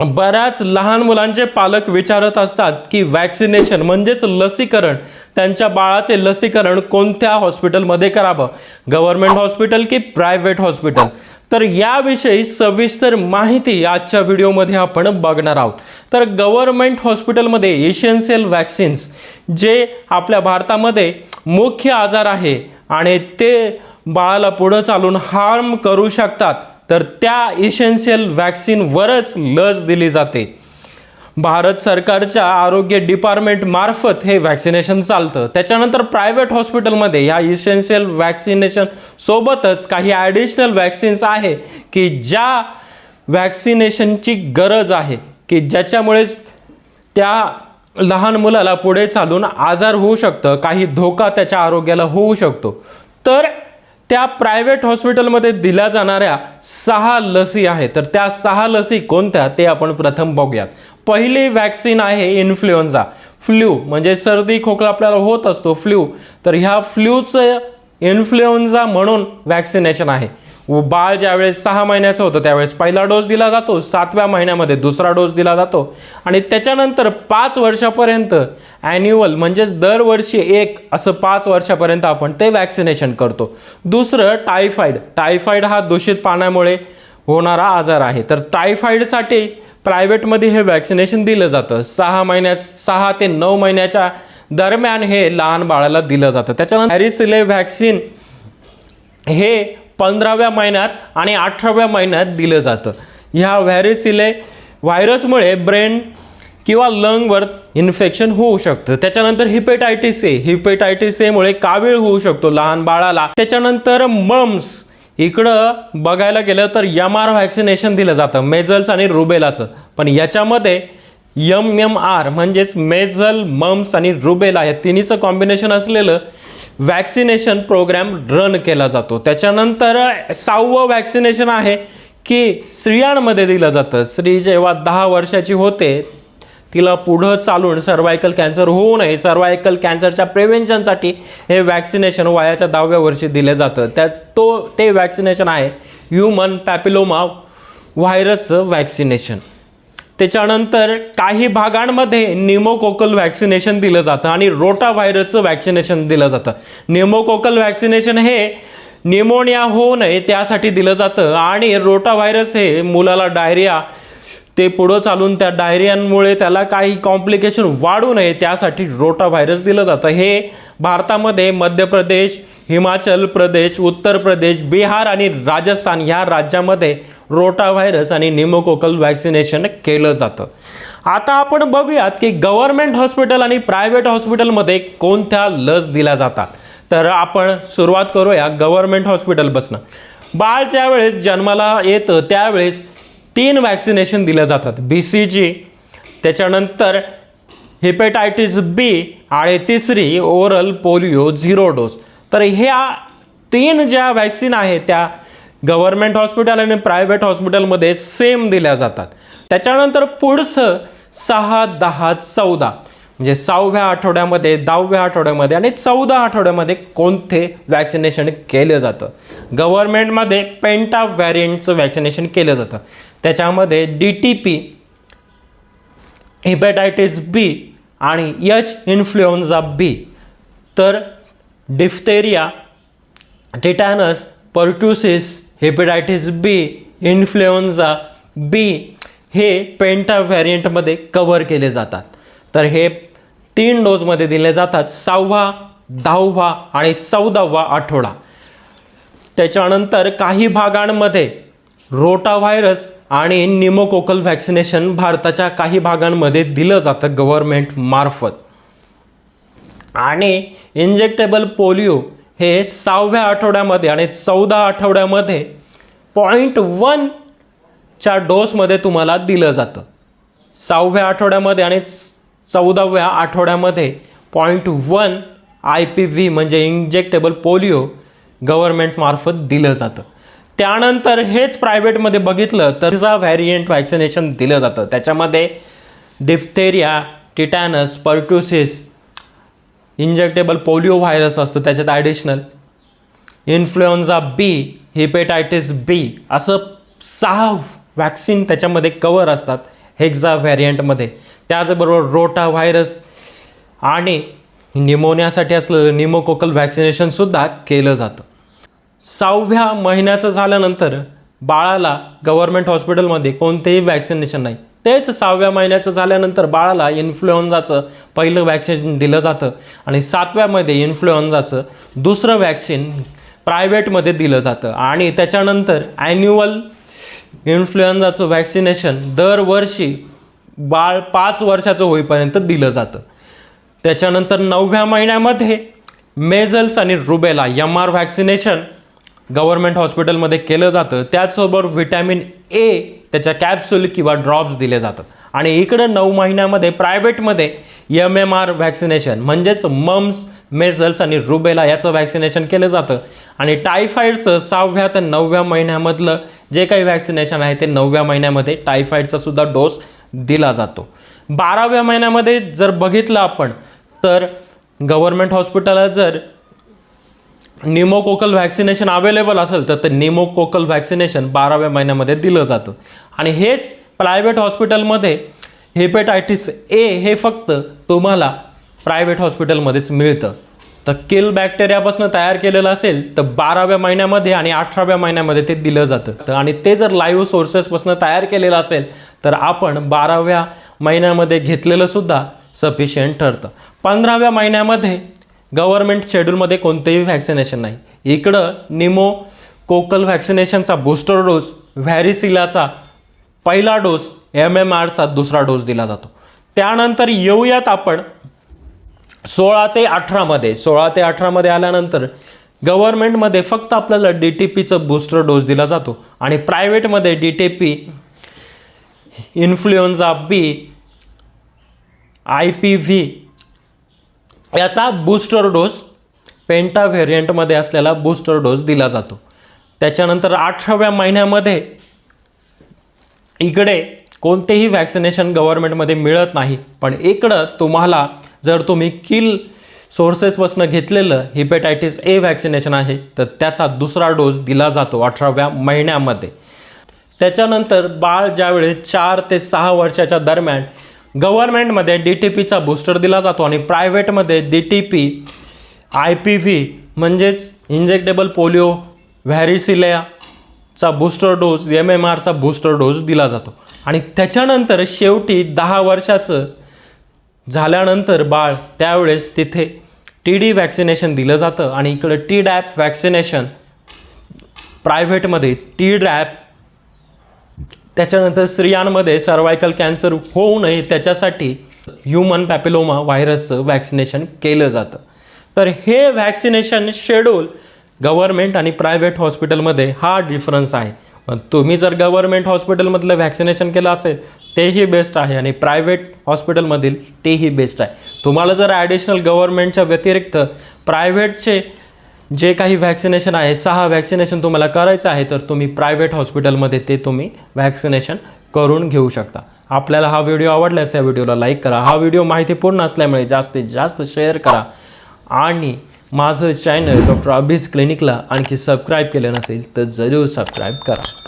बऱ्याच लहान मुलांचे पालक विचारत असतात की वॅक्सिनेशन म्हणजेच लसीकरण त्यांच्या बाळाचे लसीकरण कोणत्या हॉस्पिटलमध्ये करावं? गव्हर्नमेंट हॉस्पिटल की प्रायव्हेट हॉस्पिटल तर याविषयी सविस्तर माहिती आजच्या व्हिडिओमध्ये आपण बघणार आहोत. तर गव्हर्नमेंट हॉस्पिटलमध्ये एशियन्शियल वॅक्सिन्स जे आपल्या भारतामध्ये मुख्य आजार आहे आणि ते बाळाला पुढं चालून हार्म करू शकतात. तर त्या इसेन्शियल वॅक्सिनवरच लस दिली जाते. भारत सरकारच्या आरोग्य डिपार्टमेंटमार्फत हे वॅक्सिनेशन चालतं. त्याच्यानंतर प्रायव्हेट हॉस्पिटलमध्ये ह्या इसेन्शियल वॅक्सिनेशन सोबतच काही ॲडिशनल वॅक्सिन्स आहे की ज्या वॅक्सिनेशनची गरज आहे की ज्याच्यामुळे त्या लहान मुलाला पुढे चालून आजार होऊ शकतं काही धोका त्याच्या आरोग्याला होऊ शकतो. तर त्या प्रायव्हेट हॉस्पिटलमध्ये दिल्या जाणाऱ्या सहा लसी आहेत. तर त्या सहा लसी कोणत्या? ते आपण प्रथम बघूयात. पहिली वॅक्सिन आहे इन्फ्लुएन्झा फ्ल्यू म्हणजे सर्दी खोकला आपल्याला होत असतो फ्ल्यू तर ह्या फ्ल्यूचं इन्फ्लुएन्झा म्हणून वॅक्सिनेशन आहे. बाळ ज्यावेळेस सहा महिन्याचं होतं त्यावेळेस पहिला डोस दिला जातो सातव्या महिन्यामध्ये दुसरा डोस दिला जातो. आणि त्याच्यानंतर पाच वर्षापर्यंत ॲन्युअल म्हणजेच दरवर्षी एक असं पाच वर्षापर्यंत आपण ते वॅक्सिनेशन करतो. दुसरं टायफॉईड टायफॉईड हा दूषित पाण्यामुळे होणारा आजार आहे. तर टायफॉईडसाठी प्रायव्हेटमध्ये हे वॅक्सिनेशन दिलं जातं. सहा महिन्या सहा ते नऊ महिन्याच्या दरम्यान हे लहान बाळाला दिलं जातं. त्याच्यानंतर हॅरिसिले व्हॅक्सिन हे पंधराव्या महिन्यात आणि अठराव्या महिन्यात दिलं जातं. ह्या व्हॅरिसिले व्हायरसमुळे ब्रेन किंवा लंगवर इन्फेक्शन होऊ शकतं. त्याच्यानंतर हिपेटायटिस ए. हिपेटायटिस एमुळे कावीळ होऊ शकतो लहान बाळाला. त्याच्यानंतर मम्स. इकडं बघायला गेलं तर एम आर व्हॅक्सिनेशन दिलं जातं. मेझल्स आणि रुबेलाचं. पण याच्यामध्ये यम एम आर म्हणजेच मेझल मम्स आणि रुबेला या तिन्हीचं कॉम्बिनेशन असलेलं वॅक्सिनेशन प्रोग्रॅम रन केला जातो. त्याच्यानंतर सहावं वॅक्सिनेशन आहे की स्त्रियांमध्ये दिलं जातं. स्त्री जेव्हा दहा वर्षाची होते तिला पुढं चालून सर्वायकल कॅन्सर होऊ नये. सर्वायकल कॅन्सरच्या प्रिव्हेन्शनसाठी हे वॅक्सिनेशन वयाच्या दहाव्या वर्षी दिलं जातं. त्या तो ते वॅक्सिनेशन आहे ह्युमन पॅपिलोमा व्हायरसचं वॅक्सिनेशन त्याच्यानंतर काही भागांमध्ये निमोकोकल व्हॅक्सिनेशन दिलं जातं आणि रोटा व्हायरसचं व्हॅक्सिनेशन दिलं जातं. निमोकोकल व्हॅक्सिनेशन हे निमोनिया होऊ नये त्यासाठी दिलं जातं. आणि रोटा व्हायरस हे मुलाला डायरिया ते पुढं चालून त्या डायरियांमुळे त्याला काही कॉम्प्लिकेशन वाढू नये त्यासाठी रोटा व्हायरस दिलं जातं. हे भारतामध्ये मध्य प्रदेश हिमाचल प्रदेश उत्तर प्रदेश बिहार आणि राजस्थान ह्या राज्यामध्ये रोटा व्हायरस आणि निमोकोकल वॅक्सिनेशन केलं जातं. आता आपण बघूयात की गव्हर्नमेंट हॉस्पिटल आणि प्रायव्हेट हॉस्पिटलमध्ये कोणत्या लस दिल्या जातात. तर आपण सुरुवात करूया गव्हर्नमेंट हॉस्पिटलपासून बाळ ज्यावेळेस जन्माला येतं त्यावेळेस तीन वॅक्सिनेशन दिल्या जातात. बी सी जी त्याच्यानंतर हिपेटायटिस बी आणि तिसरी ओरल पोलिओ झिरो डोस तर ह्या तीन ज्या वॅक्सिन आहेत त्या गव्हर्नमेंट हॉस्पिटल आणि प्रायव्हेट हॉस्पिटलमध्ये सेम दिल्या जातात. त्याच्यानंतर पुढचं सहा दहा चौदा. म्हणजे सहाव्या आठवड्यामध्ये दहाव्या आठवड्यामध्ये आणि चौदा आठवड्यामध्ये कोणते वॅक्सिनेशन केलं जातं? गव्हर्नमेंटमध्ये पेंटा व्हॅरियंटचं वॅक्सिनेशन केलं जातं. त्याच्यामध्ये D T P hepatitis B आणि यच इन्फ्लुएन्झा बी तर diphtheria tetanus pertussis hepatitis B influenza B हे पेंटा व्हॅरियंटमध्ये कवर केले जातात. तर हे तीन डोजमध्ये दिले जातात सहावा दहावा आणि चौदावा आठवडा. त्याच्यानंतर काही भागांमध्ये रोटा व्हायरस आणि निमोकोकल व्हॅक्सिनेशन भारताच्या काही भागांमध्ये दिलं जातं गव्हर्मेंटमार्फत आणि इंजेक्टेबल पोलिओ हे सहाव्या आठवड्यामध्ये आणि चौदा आठवड्यामध्ये पॉईंट वनच्या डोसमध्ये तुम्हाला दिलं जातं. सहाव्या आठवड्यामध्ये आणि चौदाव्या आठवड्यामध्ये point one I P V म्हणजे इंजेक्टेबल पोलिओ गव्हर्नमेंटमार्फत दिलं जातं. त्यानंतर हेच प्रायव्हेटमध्ये बघितलं तर जा व्हॅरियंट व्हॅक्सिनेशन दिलं जातं. त्याच्यामध्ये diphtheria tetanus pertussis injectable polio virus असतं त्याच्यात additional influenza B hepatitis B असं सहा वॅक्सिन त्याच्यामध्ये कवर असतात हेक्झा व्हॅरियंटमध्ये त्याचबरोबर रोटा व्हायरस आणि निमोनियासाठी असलेलं निमोकोकल व्हॅक्सिनेशनसुद्धा केलं जातं. सहाव्या महिन्याचं झाल्यानंतर बाळाला गव्हर्मेंट हॉस्पिटलमध्ये कोणतेही वॅक्सिनेशन नाही. तेच सहाव्या महिन्याचं झाल्यानंतर बाळाला इन्फ्लुएन्झाचं पहिलं वॅक्सिन दिलं जातं आणि सातव्यामध्ये इन्फ्लुएन्झाचं दुसरं वॅक्सिन प्रायव्हेटमध्ये दिलं जातं. आणि त्याच्यानंतर ॲन्युअल इन्फ्लुएन्झाचं वॅक्सिनेशन दरवर्षी बाळ पाच वर्षाचं होईपर्यंत दिलं जातं. त्याच्यानंतर नवव्या महिन्यामध्ये मेझल्स आणि rubella M R vaccination government हॉस्पिटलमध्ये केलं जातं. त्याचबरोबर व्हिटॅमिन ए त्याच्या कॅप्सूल किंवा ड्रॉप्स दिले जातात. आणि इकडं नऊ महिन्यामध्ये प्रायव्हेटमध्ये एम एम आर व्हॅक्सिनेशन म्हणजेच मम्स मेझल्स आणि रुबेला याचं व्हॅक्सिनेशन केलं जातं. आणि टायफॉईडचं सहाव्या ते नवव्या महिन्यामधलं जे काही व्हॅक्सिनेशन आहे ते नवव्या महिन्यामध्ये टायफॉईडचा सुद्धा डोस दिला जातो. बाराव्या महिन्यामध्ये जर बघितलं आपण तर गव्हर्मेंट हॉस्पिटलला जर निमोकोकल व्हॅक्सिनेशन अवेलेबल असेल तर ते निमोकोकल व्हॅक्सिनेशन बाराव्या महिन्यामध्ये दिलं जातं. आणि हेच प्रायव्हेट हॉस्पिटलमध्ये हेपेटायटिस ए हे फक्त तुम्हाला प्रायव्हेट हॉस्पिटलमध्येच मिळतं. तर किल बॅक्टेरियापासून तयार केलेलं असेल तर बाराव्या महिन्यामध्ये आणि अठराव्या महिन्यामध्ये ते दिलं जातं. तर आणि ते जर लाईव्ह सोर्सेसपासून तयार केलेलं असेल तर आपण बाराव्या महिन्यामध्ये घेतलेलं सुद्धा सफिशियंट ठरतं. पंधराव्या महिन्यामध्ये गव्हर्मेंट शेड्यूलमध्ये कोणतेही व्हॅक्सिनेशन नाही. इकडं निमो कोकल व्हॅक्सिनेशनचा बूस्टर डोस व्हॅरिसिलाचा पहिला डोस एम एम आरचा दुसरा डोस दिला जातो. त्यानंतर येऊयात आपण सोळा ते अठरामध्ये सोळा ते अठरामध्ये आल्यानंतर गव्हर्मेंटमध्ये फक्त आपल्याला डी टी पीचं बूस्टर डोस दिला जातो आणि प्रायव्हेटमध्ये D T P influenza B I P V याचा बूस्टर डोस पेंटा व्हेरियंटमध्ये असलेला बूस्टर डोस दिला जातो. त्याच्यानंतर अठराव्या महिन्यामध्ये इकडे कोणतेही व्हॅक्सिनेशन गव्हर्नमेंटमध्ये मिळत नाही. पण इकडं तुम्हाला जर तुम्ही किल सोर्सेसपासून घेतलेलं हिपेटायटिस ए व्हॅक्सिनेशन आहे तर त्याचा दुसरा डोस दिला जातो अठराव्या महिन्यामध्ये. त्याच्यानंतर बाळ ज्यावेळेस चार ते सहा वर्षाच्या दरम्यान गव्हर्नमेंटमध्ये डी टी पीचा बूस्टर दिला जातो आणि प्रायव्हेटमध्ये D T P I P V म्हणजेच इंजेक्टेबल पोलिओ व्हॅरिसिलियाचा बूस्टर डोस एम एम आरचा बूस्टर डोस दिला जातो. आणि त्याच्यानंतर शेवटी दहा वर्षाचं झाल्यानंतर बाळ त्यावेळेस तिथे टी डी व्हॅक्सिनेशन दिलं जातं. आणि इकडं टी डॅप वॅक्सिनेशन प्रायव्हेटमध्ये टी डॅप त्याच्यानंतर स्त्रियांमध्ये सर्वायकल कॅन्सर होऊ नये त्याच्यासाठी ह्युमन पॅपिलोमा व्हायरसचं वॅक्सिनेशन केलं जातं. तर हे व्हॅक्सिनेशन शेड्यूल गव्हर्मेंट आणि प्रायव्हेट हॉस्पिटलमध्ये हा डिफरन्स आहे. पण तुम्ही जर गव्हर्मेंट हॉस्पिटलमधलं व्हॅक्सिनेशन केलं असेल तेही बेस्ट आहे आणि प्रायव्हेट हॉस्पिटलमधील तेही बेस्ट आहे. तुम्हाला जर ॲडिशनल गव्हर्मेंटच्या व्यतिरिक्त प्रायव्हेटचे जे काही व्हॅक्सिनेशन आहे सहा व्हॅक्सिनेशन तुम्हाला करायचं आहे तर तुम्ही प्रायव्हेट हॉस्पिटलमध्ये ते तुम्ही व्हॅक्सिनेशन करून घेऊ शकता. आपल्याला हा व्हिडिओ आवडल्यास या व्हिडिओला लाईक करा. हा व्हिडिओ माहितीपूर्ण असल्यामुळे जास्तीत जास्त शेअर करा. आणि माझं चॅनल डॉक्टर अभिस क्लिनिकला आणखी सबस्क्राईब केलं नसेल तर जरूर सबस्क्राईब करा.